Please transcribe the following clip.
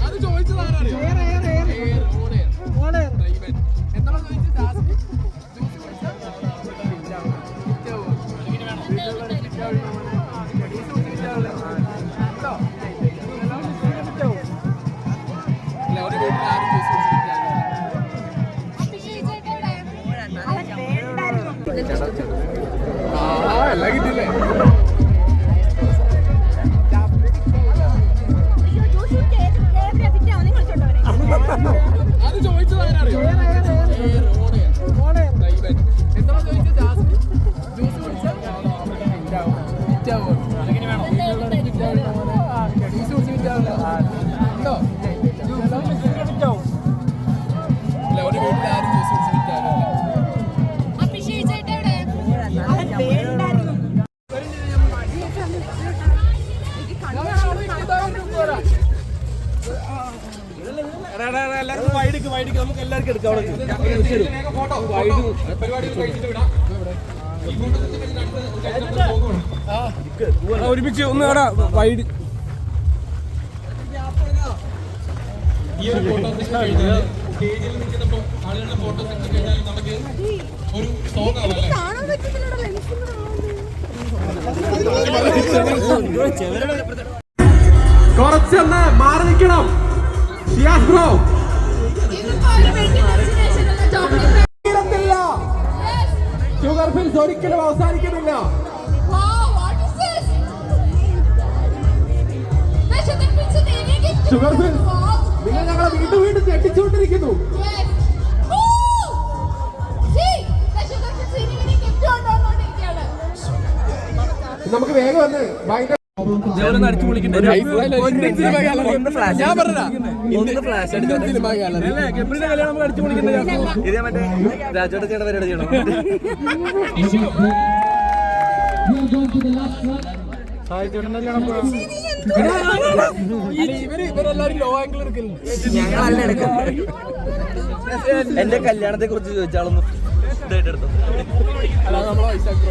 അത് ചോദിച്ചത് ആരാണ്? എത്ര ചോദിച്ചു നിങ്ങൾ കൊണ്ടുവരണേ. അത് ചോദിച്ചത് ആരാറിയോ എത്ര ചോദിച്ചു ജാസ്മിൻ ജ്യൂസ് കുടിച്ചോ? ജ്യൂസ് കുടിച്ച് എല്ലാവർക്കും എടുക്കാം ഒരുമിച്ച് ഒന്ന് എടാ വൈഡ്. ഈ ഫോട്ടോ സെഷൻ കഴിഞ്ഞാൽ സ്റ്റേജിൽ നിൽക്കുന്ന ആളുകളുടെ ഫോട്ടോ നമുക്ക് ഒരു കുറച്ചൊന്ന് മാറി നിൽക്കണം. ഷിയാസ് ബ്രോ ഷുഗർ ഫിൽസ് ഒരിക്കലും അവസാനിക്കുന്നില്ല Wow, what is this? Vegetable pizza area gift. Sugar fills Wow, നിങ്ങൾ ഞങ്ങളെ വീണ്ടും വീണ്ടും ഞെട്ടിച്ചുകൊണ്ടിരിക്കുന്നു. നമുക്ക് വേഗം വന്ന് ഭയങ്കര ഞാൻ പറഞ്ഞ ഇതേ മറ്റേ രാജോട്ട് ചേട്ടൻ പരിപാടി ചെയ്യണം എന്റെ കല്യാണത്തെ കുറിച്ച് ചോദിച്ചാളൊന്നും ഇതായിട്ട് എടുത്തു. നമ്മളെ വൈശാഖ്